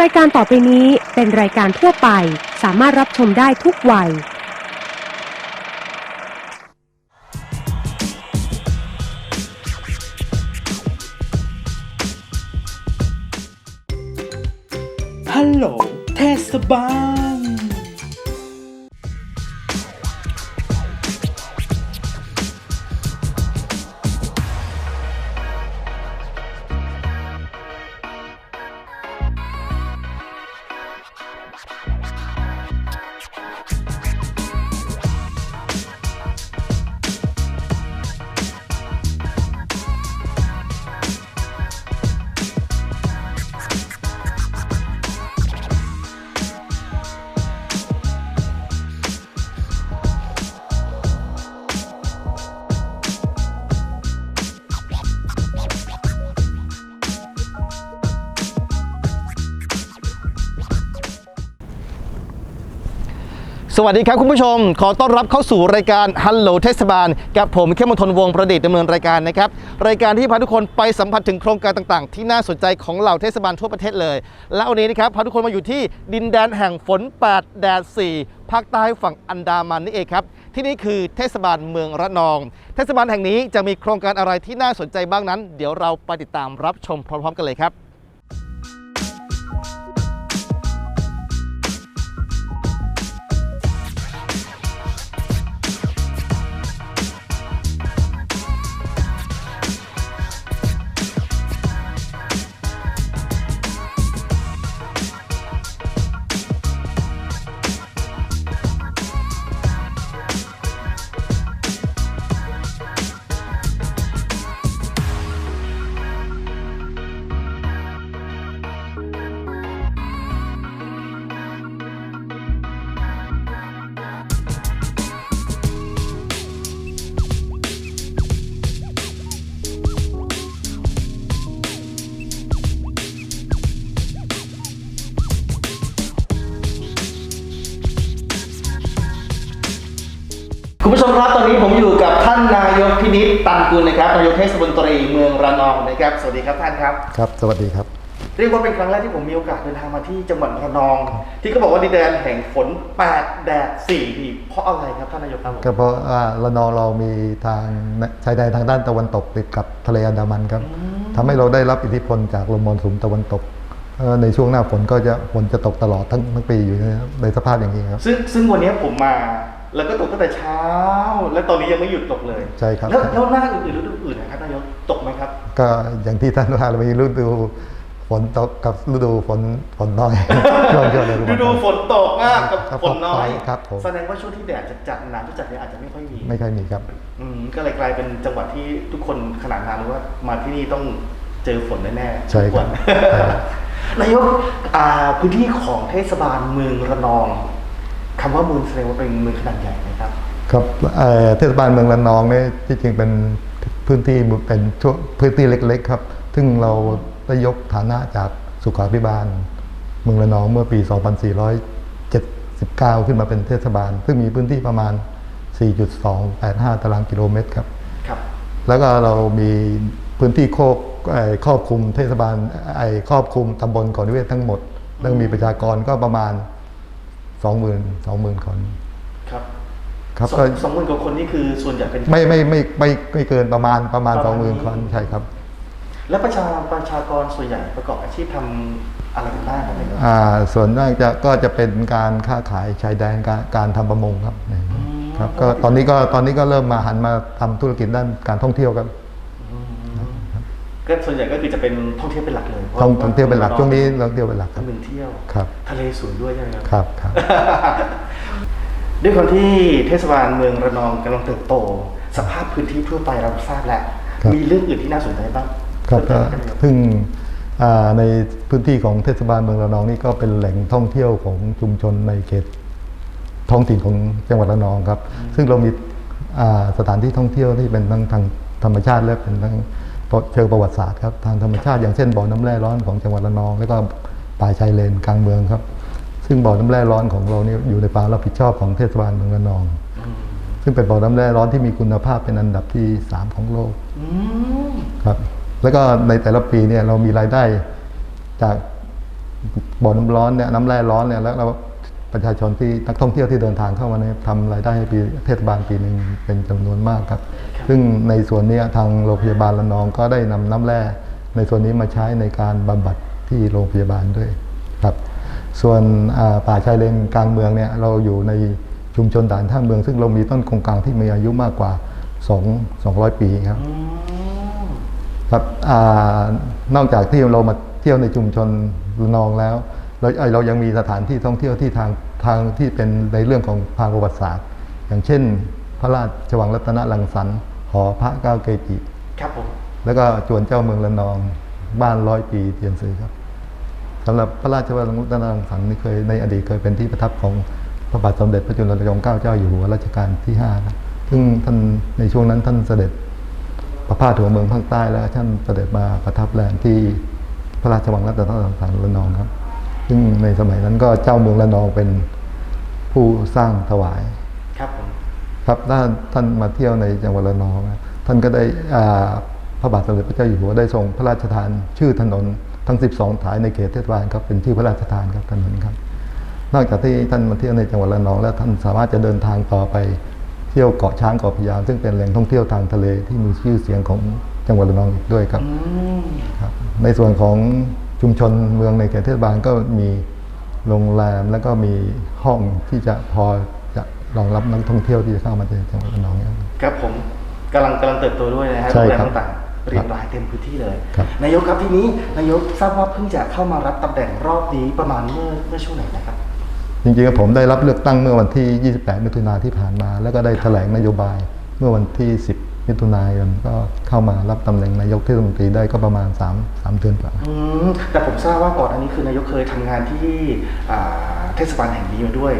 รายการต่อไปนี้เป็นรายการทั่วไป สามารถรับชมได้ทุกวัย ฮัลโหลเทศบา วัสดีครับคุณผู้ชม ขอต้อนรับเข้าสู่รายการฮัลโหลเทศบาล กับผมเข้มมนทนวงศ์ประดิษฐ์ดำเนินรายการนะครับ รายการที่พาทุกคนไปสัมผัสถึงโครงการต่างๆ ที่น่าสนใจของเหล่าเทศบาลทั่วประเทศเลย และวันนี้นะครับพาทุกคนมาอยู่ที่ดินแดนแห่งฝน8แดด4ภาคใต้ฝั่งอันดามันนี่เองครับที่นี่คือเทศบาลเมืองระนอง เทศบาลแห่งนี้จะมีโครงการอะไรที่น่าสนใจบ้างนั้น เดี๋ยวเราไปติดตามรับชมพร้อม ๆ กันเลยครับ คุณผู้ชมครับตอนนี้ผมอยู่กับท่านนายกพินิจตันกุลนะครับนายกเทศมนตรีเมืองระนองนะครับสวัสดีครับท่านครับ ครับ สวัสดีครับ เรียกว่าเป็นครั้งแรกที่ผมมีโอกาสเดินทางมาที่จังหวัดระนอง ที่เขาบอกว่าดินแดนแห่งฝน8แดด4ดีเพราะอะไรครับท่านนายกครับผมก็เพราะว่าระนองเรามีทางชายแดนทางด้านตะวันตกติดกับทะเลอันดามันครับทำให้เราได้รับอิทธิพลจากลมมรสุมตะวันตกเอ่อในช่วงหน้าฝนก็จะฝนจะตกตลอดทั้งทั้งปีอยู่ในในสภาพอย่างนี้ครับซึ่งซึ่งวันนี้ผมมา แล้วก็ตกตั้งแต่เช้า และตอนนี้ยังไม่หยุดตกเลยใช่ครับ แล้วแล้วหน้าอื่นๆฤดูอื่นนะครับนายกตกไหมครับ ก็อย่างที่ท่านว่าเรามีฤดูฝนตกกับฤดูฝนฝนน้อย ช่วงช่วงฤฤดูฝนตกมากกับครับฝนน้อยครับผม แสดงว่าช่วงที่แดดจัดๆหนาวจัดๆเนี่ยอาจจะไม่ค่อยมีไม่ค่อยมีครับ อืมก็เลยกลายเป็นจังหวัดที่ทุกคนขนาดนั้นว่า มาที่นี่ต้องเจอฝนแน่ๆใช่ทุกครัวับนใช่ครับ นายกอ่าพื้นที่ของเทศบาลเมืองระนอง คำว่าเมืองแสดงว่าเป็นเมืองขนาดใหญ่นะครับ ครับเอ่อเทศบาลเมืองระนองเนี่ยที่จริงเป็นพื้นที่เป็นช่วงพื้นที่เล็ก ๆ ครับ ซึ่งเราได้ยกฐานะจากสุขาภิบาล เมืองระนองเมื่อปี 2479 ขึ้นมาเป็นเทศบาล ซึ่งมีพื้นที่ประมาณ 4.285 ตารางกิโลเมตรครับครับ แล้วก็เรามีพื้นที่ครอบเอ่อครอบคลุมเทศบาลไอ้ครอบคลุมตำบลเกาะนิเวศทั้งหมด แล้วมีประชากรก็ประมาณ 20,000 20,000คน ครับครับสองก็สองหมื่นกว่าคนนี่คือส่วนใหญ่เป็น ไม่ไม่ไม่ไม่ไม่เกินประมาณประมาณประสมาอณงหมื่นนี้คนใช่ครับแล้วประชาประชากรส่วนใหญ่ประกอบอาชีพทำอะไรกันบ้างครับนายกอ่าส่วนมากจะก็จะเป็นการค้าขายชายแดนการการทำประมงครับครับก็ตอนนี้ก็ตอนนี้ก็เริ่มมาหันมาทำธุรกิจด้านการท่องเที่ยวครับ ก็ส่วนใหญ่ก็คือจะเป็นท่องเที่ยวเป็นหลักเลยพราะท่องท่องเที่ยวเป็นหลักช่วงนี้เราเที่ยวเป็นหลักคเป็รันบเมืองเที่ยวครับ ทะเลสวยด้วยใช่ไหมครับ ครับครับ ด้วยความที่เทศบาลเมืองระนองกำลังเติบโต สภาพพื้นที่ทั่วไปเราทราบแล้วครับ มีเรื่องอื่นที่น่าสนใจบ้างครับเพิ่ก็มเติมไหมครับ ซึ่งอ่าในพื้นที่ของเทศบาลเมืองระนองนี่ก็เป็นแหล่งท่องเที่ยวของชุมชนในเขตท้องถิ่นของจังหวัดระนองครับ ซึ่งเรามีอ่าสถานที่ท่องเที่ยวที่เป็นทั้งทางธรรมชาติและเป็นทั้ง เชิงประวัติศาสตร์ครับทางธรรมชาติอย่างเช่นบ่อน้ำแร่ร้อนของจังหวัดระนอง แล้วก็ป่าชายเลนกลางเมืองครับ ซึ่งบ่อน้ำแร่ร้อนของเรานี่อยู่ในความรับผิดชอบของเทศบาลเมืองระนอง ซึ่งเป็นบ่อน้ำแร่ร้อนที่มีคุณภาพเป็นอันดับที่สามของโลกอืมครับแล้วก็ในแต่ละปีเนี่ยเรามีรายได้จากบ่อน้ำร้อนเนี่ยน้ำแร่ร้อนเนี่ยแล้วเราประชาชนที่นักท่องเที่ยวที่เดินทางเข้ามาเนี่ยทำรายได้ให้ปีเทศบาลปีหนึ่งเป็นจำนวนมากครับ ซึ่งในส่วนนี้ทางโรงพยาบาลละนองก็ได้นำน้ำแร่ในส่วนนี้มาใช้ในการบำบัดที่โรงพยาบาลด้วยครับ ส่วนป่าชายเลนกลางเมืองเนี่ยเราอยู่ในชุมชนด่านท่าเมือง ซึ่งเรามีต้นคงกลางที่มีอายุมากกว่า2 200 ปีครับครับอนอกจากที่เรามาเที่ยวในชุมชนระนองแล้วเราเรายังมีสถานที่ท่องเที่ยวที่ทางทางที่เป็นในเรื่องของทางประวัติศาสตร์ อย่างเช่น พระราชวังรัตนรังสรรค์ หอพระเก้าเกจิ ครับผม แล้วก็จวนเจ้าเมืองระนอง บ้านร้อยปีเทียนซื้อครับสำหรับพระราชวังรัตนรังสรรค์นี่เคยในอดีตเคยเป็นที่ประทับของพระบาทสมเด็จพระจุลจอมเกล้าเจ้าอยู่หัวรัชกาลที่ห้านะซึ่งท่านในช่วงนั้นท่านเสด็จประพาสหัวเมืองภาคใต้แล้วท่านเสด็จมาประทับแรมที่พระราชวังรัตนรังสรรค์ระนองครับ ซึ่งในสมัยนั้นก็เจ้าเมืองระนองเป็นผู้สร้างถวายครับผม ครับถ้าท่านมาเที่ยวในจังหวัดระนองท่านก็ได้พระบาทสมเด็จพระเจ้าอยู่หัวได้ทรงพระราชทานชื่อถนนทั้ง 12สายในเขตเทศบาลครับเป็นชื่อพระราชทานครับถนนครับ นอกจากที่ท่านมาเที่ยวในจังหวัดระนอง แล้วท่านสามารถจะเดินทางต่อไปเที่ยวเกาะช้างเกาะพยามซึ่งเป็นแหล่งท่องเที่ยวทางทะเลที่มีชื่อเสียงของจังหวัดระนองอีกด้วยครับครับ ในส่วนของชุมชนเมืองในเขตเทศบาลก็มีโรงแรมแล้วก็มีห้องที่จะพอ รองรับนักท่องเที่ยวที่จะเข้ามาในจังหวัดระนองเนี่ย ครับผมกำลังกำลังเติบโตด้วยนะฮะใช่โรงแรครัมบต่างๆเรียงรายเต็มพื้นที่เลย ครับ นายกครับทีนี้นายกทราบว่าเพิ่งจะเข้ามารับตำแหน่งรอบนี้ประมาณเมื่อเมื่อช่วงไหนนะครับ จริงๆผมได้รับเลือกตั้งเมื่อวันที่ 28 มิถุนาที่ผ่านมา แล้วก็ได้แถลงนโยบายเมื่อวันที่ 10 มิถุนายนก็เข้ามารับตำแหน่งนายกเทศมนตรีได้ก็ประมาณ3 3เดือนกว่า อืมแต่ผมทราบว่าก่อนอันนี้คือนายกเคยทำงานที่อ่าเทศบาลแห่งนี้มาด้วย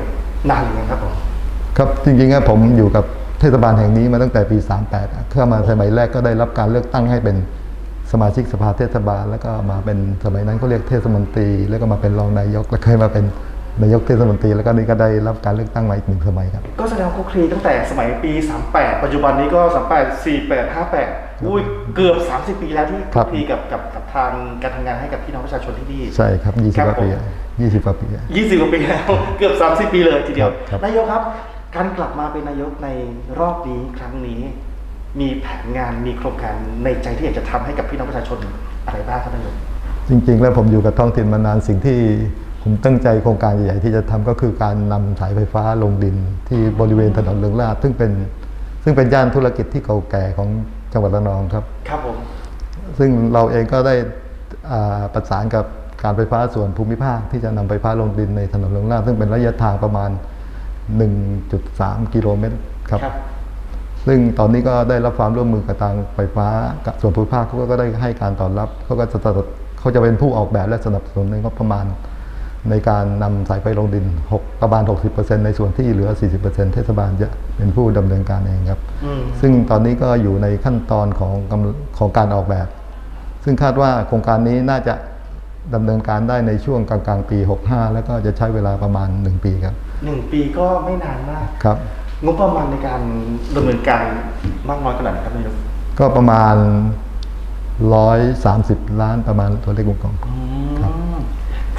นานหรือยังครับผม ครับจริงๆอะผมอยู่กับเทศบาลแห่งนี้มาตั้งแต่ปี 38อะเข้ามาสมัยแรกก็ได้รับการเลือกตั้งให้เป็นสมาชิกสภาเทศบาล แล้วก็มาเป็นสมัยนั้นเขาเรียกเทศมนตรี แล้วก็มาเป็นรองนายกแล้วเคยมาเป็นนายกเทศมนตรี แล้วก็นี่ก็ได้รับการเลือกตั้งมาอีกหนึ่งสมัยครับ ก็แสดงว่าคุกคลีตั้งแต่สมัยปี 38 ปัจจุบันนี้ก็ 38 48 58 อุ้ยเกือบ 30 ปีแล้วที่คคุรับกคลีกับกับกับทางการทำงานให้กับพี่น้องประชาชนที่นี่ใช่ครับ 20ครับกว่าปีผมอะ20 กว่าปีอะ20 กว่าปีแล้วเกือบ 30 ปีเลยทีเดียวครับนายกครับ การกลับมาเป็นนายกในรอบนี้ครั้งนี้ มีแผนงานมีโครงการในใจที่อยากจะทำให้กับพี่น้องประชาชนอะไรบ้างครับนายกจริง ๆ แล้วผมอยู่กับท้องถิ่นมานานสิ่งที่ผมตั้งใจโครงการใหญ่ๆที่จะทำก็คือการนำสายไฟฟ้าลงดินที่บริเวณถนนเลืองลาดซึ่งเป็นซึ่งเป็นย่านธุรกิจที่เก่าแก่ของจังหวัดระนองครับ ครับผม ซึ่งเราเองก็ได้ประสานกับการไฟฟ้าส่วนภูมิภาคที่จะนำไฟฟ้าลงดินในถนนเลืองลาดซึ่งเป็นระยะทางประมาณ 1.3 กิโลเมตรครับครับ ซึ่งตอนนี้ก็ได้รับความร่วมมือกับทางไฟฟ้ากับส่วนภูมิภาคเขาก็ได้ให้การตอบรับเขาก็จะเขาจะเป็นผู้ออกแบบและสนับสนุนในงบประมาณ ในการนำสายไฟลงดิน6ประมาณ 60%ในส่วนที่เหลือ 40%เทศบาลจะเป็นผู้ดำเนินการเองครับ อืมซึ่งตอนนี้ก็อยู่ในขั้นตอนของกำของการออกแบบ ซึ่งคาดว่าโครงการนี้น่าจะดำเนินการได้ในช่วงกลางๆปี 65 แล้วก็จะใช้เวลาประมาณ 1 ปีครับ หนึ่งปีก็ไม่นานมากครับ งบประมาณในการดำเนินการมากน้อยขนาดไหนครับนายกก็ประมาณ130ล้านประมาณตัวเลขกลมๆครับ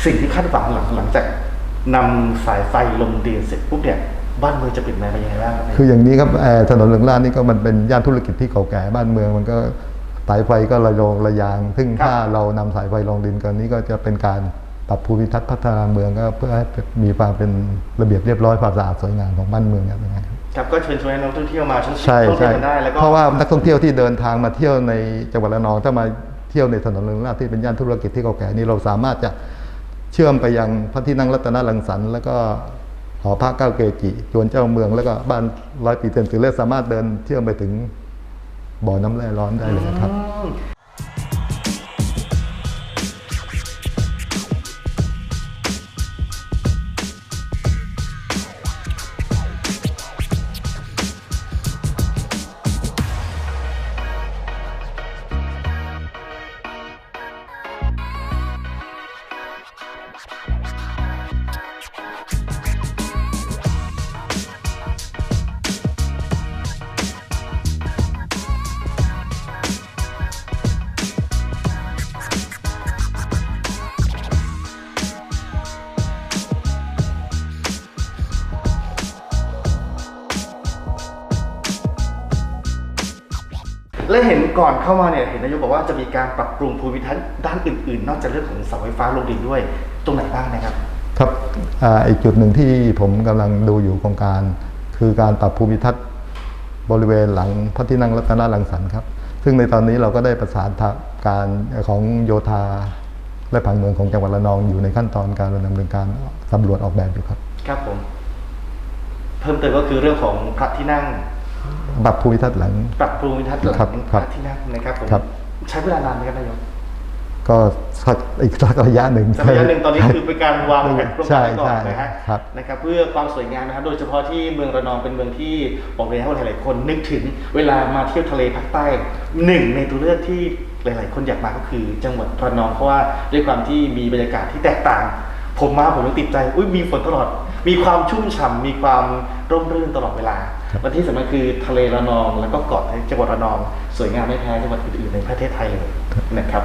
สิ่งที่คาดหวังหลังหลังจากนำสายไฟลงดินเสร็จปุ๊บเนี่ยบ้านเมืองจะเปลี่ยนแปลงไปยังไงบ้างครับนายกคืออย่างนี้ครับเอ่อถนนเหลืองลาดนี่ก็มันเป็นย่านธุรกิจที่เก่าแก่บ้านเมือง มันก็สายไฟก็ระโยงระยาง ซึ่งครับถ้าเรานำสายไฟลงดินกันนี้ก็จะเป็นการ ปรับภูมิทัศน์พัฒนาเมืองก็เพื่อให้มีความเป็นระเบียบเรียบร้อยความสะอาดสวยงามของบ้านเมืองครับยังไงครับครับก็เชิญชวนให้นักท่องเที่ยวมาท่องใช่เที่ยวใช่กันได้แล้วก็เพราะว่านักท่องเที่ยวที่เดินทางมาเที่ยวในจังหวัดระนองถ้ามาเที่ยวในถนนเรืองราชที่เป็นย่านธุรกิจที่เก่าแก่นี้เราสามารถจะเชื่อมไปยังพระที่นั่งรัตนรังสรรค์แล้วก็หอพระเก้าเกจิจวนเจ้าเมืองแล้วก็บ้านร้อยปีเต็มถือเลสสามารถเดินเชื่อมไปถึงบ่อน้ำแร่ร้อนได้เลยนะครับ และเห็นก่อนเข้ามาเนี่ยเห็นนายกบอกว่าจะมีการปรับปรุงภูมิทัศน์ด้านอื่นๆ นอกจากเรื่องของเสาไฟฟ้าลงดินด้วย ตรงไหนบ้างนะครับ ครับอ่าอีกจุดหนึ่งที่ผมกำลังดูอยู่โครงการ คือการปรับภูมิทัศน์บริเวณหลังพระที่นั่งรัตนรังสรรค์ครับ ซึ่งในตอนนี้เราก็ได้ประสานทางการของโยธาและผังเมืองของจังหวัดระนองอยู่ในขั้นตอนการดำเนินการสำรวจออกแบบอยู่ครับ ครับผม เพิ่มเติมก็คือเรื่องของพระที่นั่ง ปรับภูมิทัศน์หลัง ปรับปรุงวิทัศน์หลังครับพครับระที่นั่งนะครับผมครับใช้เวลานานไหมครับนายกก็สักอีกสักระยะหนึ่ง สักระยะหนึ่งตอนนี้คือเป็นการวางแผนโครงใช่การไว้ก่อนใช่นะฮะครับนะครับเพื่อความสวยงามนะครับ โดยเฉพาะที่เมืองระนองเป็นเมืองที่บอกเลยนะว่าหลายๆคนนึกถึงเวลามาเที่ยวทะเลภาคใต้หนึ่งในตัวเลือกที่หลาย ๆ คนอยากมาก็คือจังหวัดระนองเพราะว่าด้วยความที่มีบรรยากาศที่แตกต่าง ผมมาผมยังติดใจอุ้ยมีฝนตลอด มีความชุ่มฉ่ำมีความร่มรื่นตลอดเวลา และที่สำคัญคือทะเลระนองแล้วก็เกาะในจังหวัดระนอง สวยงามไม่แพ้จังหวัดอื่นๆในประเทศไทยเลยนะครับ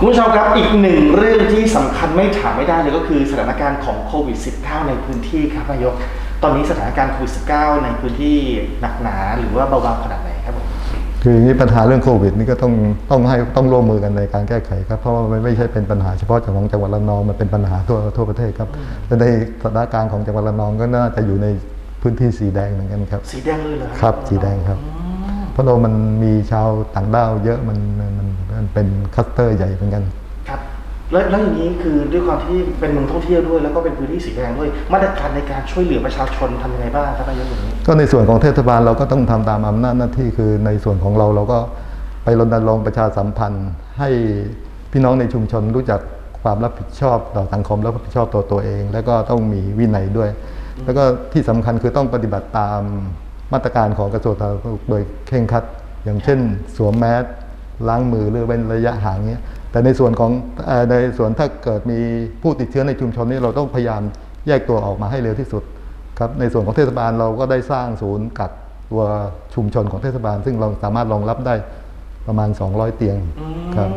คุณผู้ชมครับอีกหนึ่งเรื่องที่สำคัญไม่ถามไม่ได้เลยก็คือสถานการณ์ของโควิด -19 ในพื้นที่ครับนายก ตอนนี้สถานการณ์โควิด -19 ในพื้นที่หนักหนาหรือว่าเบาบางขนาดไหนครับผมคืออย่างนี้ปัญหาเรื่องโควิดนี่ก็ต้องต้องให้ต้องร่วมมือกันในการแก้ไขครับเพราะว่ามันไม่ใช่เป็นปัญหาเฉพาะของจังหวัดระนองมันเป็นปัญหาทั่วทั่วประเทศครับและในสถานการณ์ของจังหวัดระนองก็น่าจะอยู่ในพื้นที่สีแดงเหมือนกันครับ สีแดงเลยเหรอครับสีแดงครับเพ ราะเรามันมีชาวต่างด้าวเยอะมันมันมันเป็นคลัสเตอร์ใหญ่เหมือนกัน ครับแล้วแล้วอย่างนี้คือด้วยความที่เป็นเมืองท่องเที่ยวด้วยแล้วก็เป็นพื้นที่สีแดงด้วยมาตรการในการช่วยเหลือประชาชนทำยังไงบ้างครับนายกอย่างนี้ก็ในส่วนของเทศบาลเราก็ต้องทำตามอำนาจหน้าที่คือในส่วนของเราเราก็ไปรณรงค์ประชาสัมพันธ์ ให้พี่น้องในชุมชนรู้จักความรับผิดชอบต่อสังคมและรับผิดชอบต่อตัวเอง แล้วก็ต้องมีวินัยด้วย แล้วก็ที่สำคัญคือต้องปฏิบัติตาม มาตรการของกระทรวงสาธารณสุขโดยเคร่งครัด อย่างเช่น สวมแมสล้างมือหรือเว้นระยะห่างเนี้ยแต่ในส่วนของในส่วนถ้าเกิดมีผู้ติดเชื้อในชุมชนนี้เราต้องพยายามแยกตัวออกมาให้เร็วที่สุดครับในส่วนของเทศบาลเราก็ได้สร้างศูนย์กักตัวชุมชนของเทศบาล ซึ่งเราสามารถรองรับได้ประมาณ 200 เตียงครับ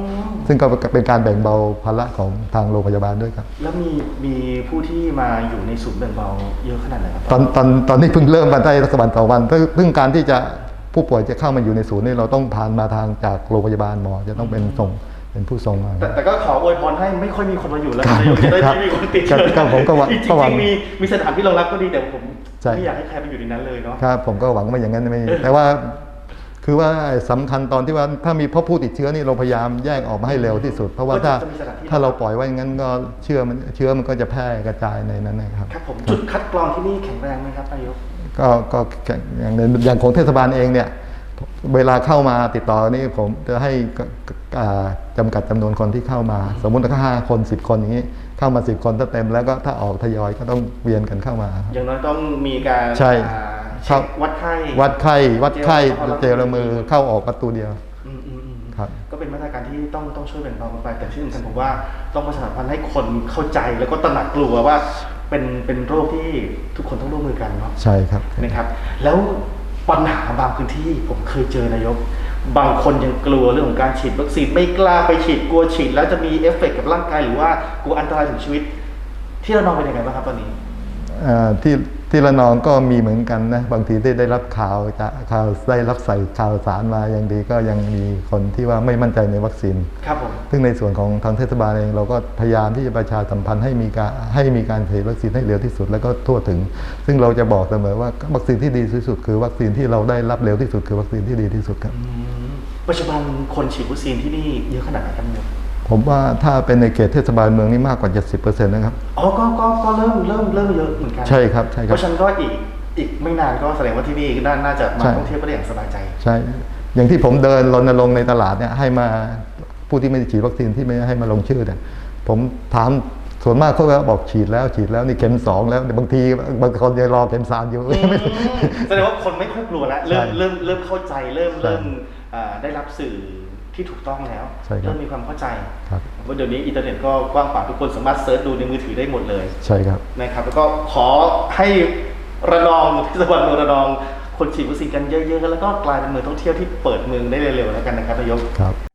ซึ่งก็เป็นการแบ่งเบาภาระของทางโรงพยาบาลด้วยครับ แล้วมีมีผู้ที่มาอยู่ในศูนย์แบ่งเบาเยอะขนาดไหนครับตอนตอนตอนนี้เพิ่งเริ่มมาได้สักวันต่อวันซึ่งซึ่งการที่จะผู้ป่วยจะเข้ามาอยู่ในศูนย์นี่เราต้องผ่านมาทางจากโรงพยาบาลหมอจะต้องเป็นส่งเป็นผู้ส่งมาแต่แต่ก็ขออวยพรให้ไม่ค่อยมีคนมาอยู่แล้วครับนายกจะได้ครับไม่มีคนติดเชื้อครับผมก็หวังจริงก็หวังๆมีมีสถานที่รองรับก็ดีแต่ผมใช่ไม่อยากให้ใครไปอยู่ในนั้นเลยเนาะครับผมก็หวังว่าอย่างนั้นไม่แต่ว่า คือว่าสำคัญตอนที่ว่าถ้ามีพบผู้ติดเชื้อนี่เราพยายามแยกออกมาให้เร็วที่สุด เพราะว่าถ้าจะมีสถานที่ถ้าเราปล่อยไว้อย่างนั้นก็เชื้อมันเชื้อมันก็จะแพร่กระจายในนั้นนะครับครับผมจุดคัดกรองที่นี่แข็งแรงไหมครับนายกก็ก็อย่างในอย่างของเทศบาลเองเนี่ยเวลาเข้ามาติดต่อนี่ผมจะให้กอ่าจำกัดจำนวนคนที่เข้ามา สมมุติถ้าห้าคนสิบคนอย่างนี้ เข้ามาสิบคนถ้าเต็มแล้วก็ถ้าออกทยอยก็ต้องเวียนกันเข้ามาครับอย่างน้อยต้องมีการใช่อ่า ครัเช็บควัดไข้ วัดไข้วัดไข้เจลแอลกอฮอล์เจลละมือเข้าออกประตูเดียวอืมอืมอืมครับ ก็เป็นมาตรการที่ต้องต้องช่วยแบ่งเบากันไป แต่ที่สำคัญผมว่าต้องประชาสัมพันธ์ให้คนเข้าใจแล้วก็ตระหนักกลัวว่า เป็นเป็นโรคที่ทุกคนต้องร่วมมือกันเนาะใช่ครับ นะครับ แล้วปัญหาบางพื้นที่ผมเคยเจอนายก บางคนยังกลัวเรื่องของการฉีดวัคซีนไม่กล้าไปฉีดกลัวฉีด แล้วจะมีเอฟเฟกต์กับร่างกายหรือว่ากลัวอันตรายถึงชีวิต ที่เรานองเป็นยังไงบ้างครับตอนนี้เอ่อที่ ที่ระนองก็มีเหมือนกันนะบางทีได้ได้รับข่าวจะข่าวได้รับใส่ข่าวสารมาอย่างดีก็ยังมีคนที่ว่าไม่มั่นใจในวัคซีนครับผมซึ่งในส่วนของทางเทศบาลเองเราก็พยายามที่จะประชาสัมพันธ์ให้มีการให้มีการฉีดวัคซีนให้เร็วที่สุดแล้วก็ทั่วถึง ซึ่งเราจะบอกเสมอว่าวัคซีนที่ดีที่สุด คือวัคซีนที่เราได้รับเร็วที่สุดคือวัคซีนที่ดีที่สุดครับปัจจุบันคนฉีดวัคซีนที่นี่เยอะขนาดไหนครับนายก ผมว่าถ้าเป็นในเขตเทศบาลเมืองนี่มากกว่า 70%นะครับ อ๋อก็ก็ก็เริ่มเริ่มเริ่มเยอะเหมือนกันใช่ครับใช่ครับเพราะฉะนั้นก็อีกอีกไม่นานก็แสดงว่าที่นี่น่าน่าจะมาใช่ท่องเที่ยวก็ได้อย่างสบายใจ ใช่ อย่างที่ผมเดินรณรงค์ในตลาดเนี่ยให้มาผู้ที่ไม่ได้ฉีดวัคซีนที่ไม่ให้มาลงชื่อเนี่ยผมถามส่วนมากเขาก็บอกฉีดแล้วฉีดแล้วนี่เข็มสองแล้วบางทีบางคนยังรอเข็มสามอยู่ไม่แสดงว่าคนไม่ค่อยกลัวแล้วเริ่มใช่เริ่มเริ่มเข้าใจเริ่มใช่เริ่มอ่าได้รับสื่อ ที่ถูกต้องแล้วใช่ครับเริ่มมีความเข้าใจครับว่าเดี๋ยวนี้อินเทอร์เน็ตก็กว้างขวางทุกคนสามารถเซิร์ชดูในมือถือได้หมดเลยใช่ครับนะครับแล้วก็ขอให้ระนองเทศบาลเมืองระนองคนฉีดวัคซีนกันเยอะๆแล้วก็กลายเป็นเมืองท่องเที่ยวที่เปิดเมืองได้เร็วๆแล้วกันนะครับนายกครับ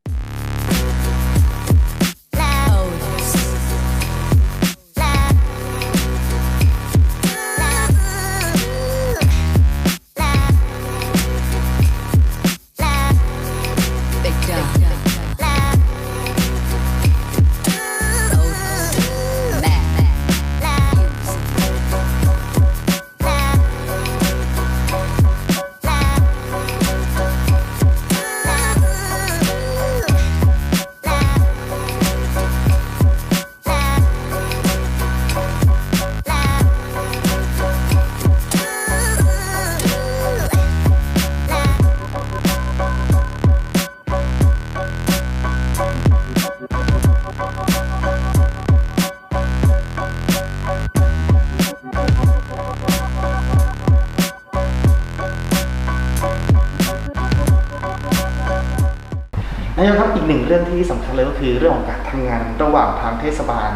อีกหนึ่งเรื่องที่สำคัญเลยก็คือเรื่องของการทำงานระหว่างทางเทศบาล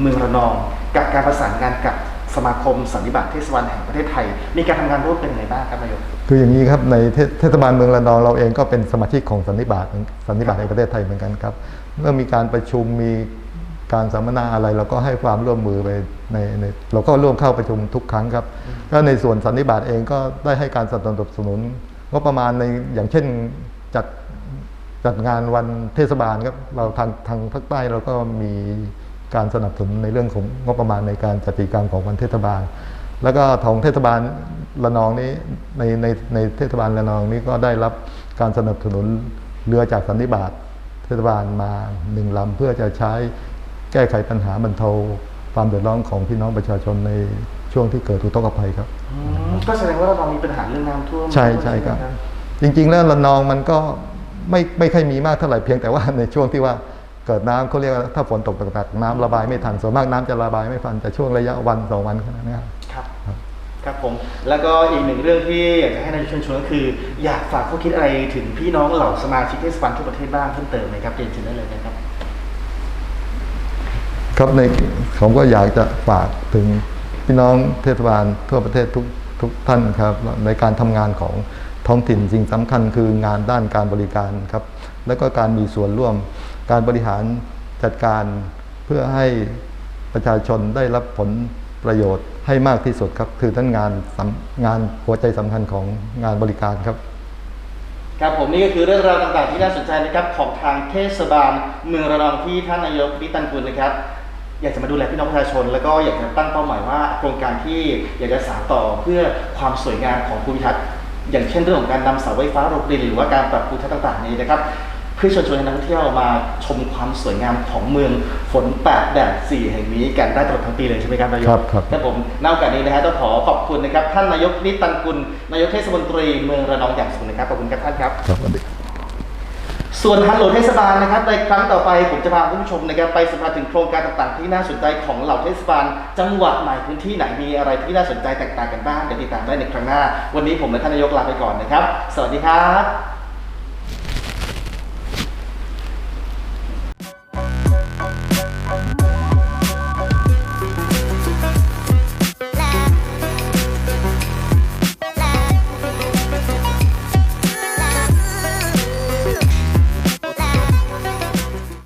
เมืองระนอง กับการประสานงานกับสมาคมสันนิบาตเทศบาลแห่งประเทศไทย มีการทำงานร่วมกันยังไงบ้างครับนายกคืออย่างนี้ครับในเทศบาลเมืองระนองเราเองก็เป็นสมาชิกของสันนิบาตสันนิบาตในประเทศไทยเหมือนกันครับเมื่อมีการประชุมมีการสัมมนาอะไรเราก็ให้ความร่วมมือไปในในเราก็ร่วมเข้าประชุมทุกครั้งครับก็ในส่วนสันนิบาตเองก็ได้ให้การสนับสนุนงบประมาณในอย่างเช่นจัด จัดงานวันเทศบาลครับเราทางทางภาคใต้เราก็มีการสนับสนุนในเรื่องของงบประมาณในการจัดกิจกรรมของวันเทศบาล แล้วก็ของเทศบาลระนองนี้ในในในเทศบาลระนองนี้ก็ได้รับการสนับสนุนเรือจากสันนิบาตเทศบาลมาหนึ่งลำเพื่อจะใช้แก้ไขปัญหาบรรเทาความเดือดร้อนของพี่น้องประชาชนในช่วงที่เกิดอุทกภัยครับก็แสดงว่าเรามีปัญหาเรื่องน้ำท่วมใช่ใช่ครับ จริง ๆ แล้วระนองมันก็ ไม่ไม่ค่อยมีมากเท่าไหร่เพียงแต่ว่าในช่วงที่ว่าเกิดน้ำเขาเรียกว่าถ้าฝนตกหนักๆน้ำระบายไม่ทันส่วนมากน้ำจะระบายไม่ทันแต่ช่วงระยะวันสองวันแค่นั้นนะครับครับครับผมแล้วก็อีกหนึ่งเรื่องที่อยากจะให้นายกเชิญชวนก็คือ อยากฝากข้อคิดอะไรถึงพี่น้องเหล่าสมาชิกเทศบาลทั่วประเทศบ้างเพิ่มเติมไหมครับเรียนเชิญได้เลยนะครับ ครับในผมก็อยากจะฝากถึงพี่น้องเทศบาลทั่วประเทศทุกทุกท่านครับ ในการทำงานของ ท้องถิ่นสิ่งสำคัญคืองานด้านการบริการครับ แล้วก็การมีส่วนร่วม การบริหารจัดการเพื่อให้ประชาชนได้รับผลประโยชน์ให้มากที่สุดครับ คือท่านงานงานหัวใจสำคัญของงานบริการครับครับผมนี่ก็คือเรื่องราวต่างๆที่น่าสนใจนะครับของทางเทศบาลเมืองระนองที่ท่านนายกนิตันกุลนะครับ อยากจะมาดูแลพี่น้องประชาชน แล้วก็อยากจะตั้งเป้าหมายว่า โครงการที่อยากจะสานต่อเพื่อความสวยงามของภูมิทัศน์ อย่างเช่นเรื่องของการนำเสาไฟฟ้าโรงเรียนหรือว่าการปรับภูมิทัศน์ต่างๆนี้นะครับ เพื่อเชิญชวนให้นักท่องเที่ยวมาชมความสวยงามของเมืองฝนแปดแดดสี่แห่งนี้กันได้ตลอดทั้งปีเลยใช่ไหมครับนายก ครับครับ ครับผมในโอกาสนี้นะฮะต้องขอขอบคุณนะครับ ท่านนายกนิตันกุลนายกเทศมนตรีเมืองระนองอย่างสูงนะครับ ขอบคุณครับท่านครับ ครับสวัสดี ส่วนฮัลโหลเทศบาลนะครับในครั้งต่อไปผมจะพาคุณผู้ชมนะครับไปสัมผัสถึงโครงการต่างๆ ที่น่าสนใจของเหล่าเทศบาล จังหวัดไหนพื้นที่ไหนมีอะไรที่น่าสนใจแตกต่างกันบ้างเดี๋ยวติดตามได้ในครั้งหน้า วันนี้ผมและท่านนายกลาไปก่อนนะครับ สวัสดีครับ